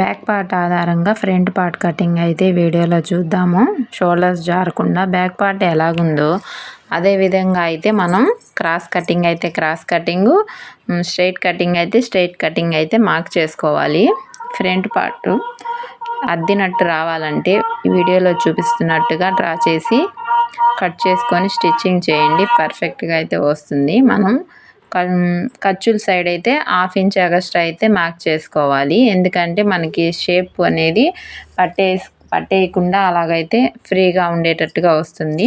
Back part ఆధారంగా front part cutting అయితే వీడియోలో చూద్దాము. షోల్డర్స్ జారకుండా బ్యాక్ పార్ట్ ఎలాగుందో. అదే విధంగా అయితే మనం క్రాస్ కటింగ్ అయితే క్రాస్ కటింగ్ స్ట్రైట్ కటింగ్ అయితే స్ట్రైట్ కటింగ్ అయితే మార్క్ చేసుకోవాలి. ఫ్రంట్ పార్ట్ అద్దినట్టు రావాలంటే వీడియోలో చూపిస్తున్నట్టుగా డ్రా చేసి కట్ చేసుకొని స్టిచ్చింగ్ చేయండి. పర్ఫెక్ట్గా అయితే వస్తుంది. మనం ఖర్చుల సైడ్ అయితే హాఫ్ ఇంచ్ ఎగస్ట్రా అయితే మార్క్ చేసుకోవాలి. ఎందుకంటే మనకి షేప్ అనేది పట్టే పట్టేయకుండా అలాగైతే ఫ్రీగా ఉండేటట్టుగా వస్తుంది.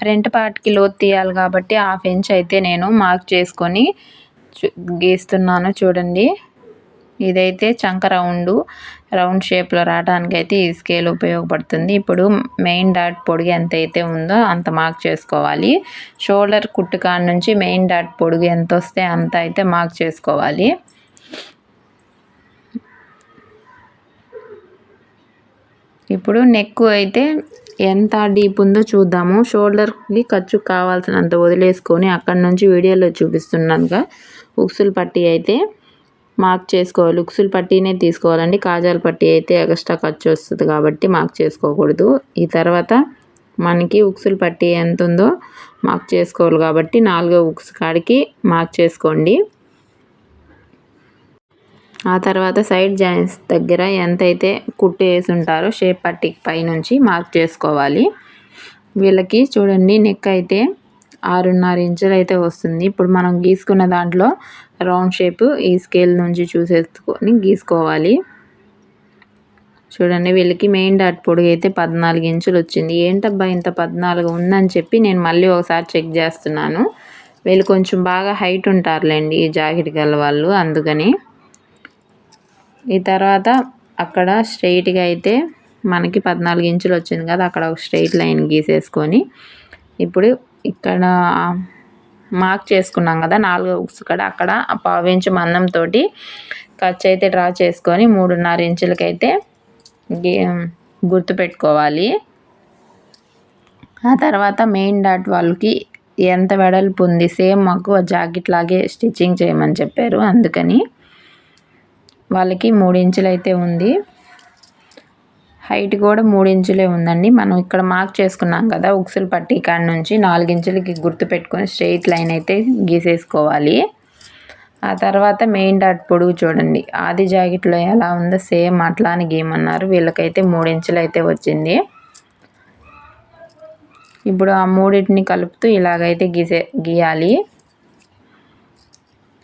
ఫ్రంట్ పార్ట్కి లోతు తీయాలి కాబట్టి హాఫ్ ఇంచ్ అయితే నేను మార్క్ చేసుకొని గీస్తున్నాను చూడండి. ఇదైతే చంక రౌండ్ రౌండ్ షేప్లో రావడానికి అయితే ఈ స్కేల్ ఉపయోగపడుతుంది. ఇప్పుడు మెయిన్ డాట్ పొడుగు ఎంత అయితే ఉందో అంత మార్క్ చేసుకోవాలి. షోల్డర్ కుట్టు కాడ నుంచి మెయిన్ డాట్ పొడుగు ఎంత వస్తే అంత అయితే మార్క్ చేసుకోవాలి. ఇప్పుడు నెక్ అయితే ఎంత డీప్ ఉందో చూద్దాము. షోల్డర్కి ఖర్చు కావాల్సినంత వదిలేసుకొని అక్కడి నుంచి వీడియోలో చూపిస్తున్నానుగా. ఉక్సులు పట్టి అయితే మార్క్ చేసుకోవాలి. ఉక్సులు పట్టీనే తీసుకోవాలండి. కాజాల పట్టీ అయితే ఎక్స్ట్రా ఖర్చు వస్తుంది కాబట్టి మార్క్ చేసుకోకూడదు. ఈ తర్వాత మనకి ఉక్సులు పట్టి ఎంత ఉందో మార్క్ చేసుకోవాలి కాబట్టి నాలుగో ఉక్స్ కాడికి మార్క్ చేసుకోండి. ఆ తర్వాత సైడ్ జాయింట్స్ దగ్గర ఎంతైతే కుట్టు వేసి ఉంటారో షేప్ పట్టీకి పైనుంచి మార్క్ చేసుకోవాలి. వీళ్ళకి చూడండి నెక్ అయితే ఆరున్నర ఇంచులు అయితే వస్తుంది. ఇప్పుడు మనం గీసుకున్న దాంట్లో రౌండ్ షేప్ ఈ స్కేల్ నుంచి చూసేసుకొని గీసుకోవాలి. చూడండి వీళ్ళకి మెయిన్ డాట్ పొడుగు అయితే పద్నాలుగు ఇంచులు వచ్చింది. ఏంటబ్బా ఇంత పద్నాలుగు ఉందని చెప్పి నేను మళ్ళీ ఒకసారి చెక్ చేస్తున్నాను. వీళ్ళు కొంచెం బాగా హైట్ ఉంటారులేండి ఈ జాకెట్ గల వాళ్ళు అందుకని. ఈ తర్వాత అక్కడ స్ట్రైట్గా అయితే మనకి పద్నాలుగు ఇంచులు వచ్చింది కదా అక్కడ ఒక స్ట్రైట్ లైన్ గీసేసుకొని. ఇప్పుడు ఇక్కడ మార్క్ చేసుకున్నాం కదా నాలుగో బుక్స్ కూడా అక్కడ పావించు మందంతో ఖర్చు అయితే డ్రా చేసుకొని మూడున్నర ఇంచులకైతే గుర్తుపెట్టుకోవాలి ఆ తర్వాత మెయిన్ డాట్ వాళ్ళకి ఎంత వెడల్పు ఉంది సేమ్ మాకు జాకెట్ లాగే స్టిచ్చింగ్ చేయమని చెప్పారు అందుకని వాళ్ళకి మూడు ఇంచులు అయితే ఉంది. హైట్ కూడా మూడు ఇంచులే ఉందండి. మనం ఇక్కడ మార్క్ చేసుకున్నాం కదా ఉక్సులు పట్టి కాడ నుంచి నాలుగించులకి గుర్తు పెట్టుకొని స్ట్రెయిట్ లైన్ అయితే గీసేసుకోవాలి. ఆ తర్వాత మెయిన్ డాట్ పొడుగు చూడండి. ఆది జాకెట్లో ఎలా ఉందో సేమ్ అట్లా అని గీయమన్నారు. వీళ్ళకైతే మూడించులు అయితే వచ్చింది. ఇప్పుడు ఆ మూడింటిని కలుపుతూ ఇలాగైతే గీసే గీయాలి.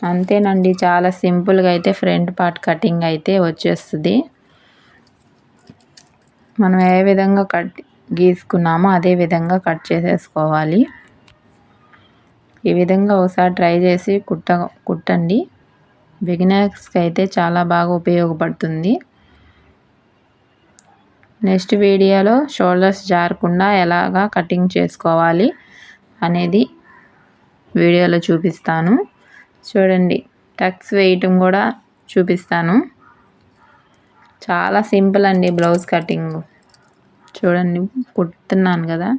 అంతేనండి. చాలా సింపుల్గా అయితే ఫ్రంట్ పార్ట్ కటింగ్ అయితే వచ్చేస్తుంది. మనం ఏ విధంగా కట్ గీసుకున్నామో అదే విధంగా కట్ చేసేసుకోవాలి. ఈ విధంగా ఒకసారి ట్రై చేసి కుట్ట కుట్టండి. బిగినర్స్కి అయితే చాలా బాగా ఉపయోగపడుతుంది. నెక్స్ట్ వీడియోలో షోల్డర్స్ జారకుండా ఎలాగా కటింగ్ చేసుకోవాలి అనేది వీడియోలో చూపిస్తాను. చూడండి టక్స్ వేయటం కూడా చూపిస్తాను. చాలా సింపుల్ అండి బ్లౌజ్ కటింగ్. చూడండి కుడుతున్నాను కదా.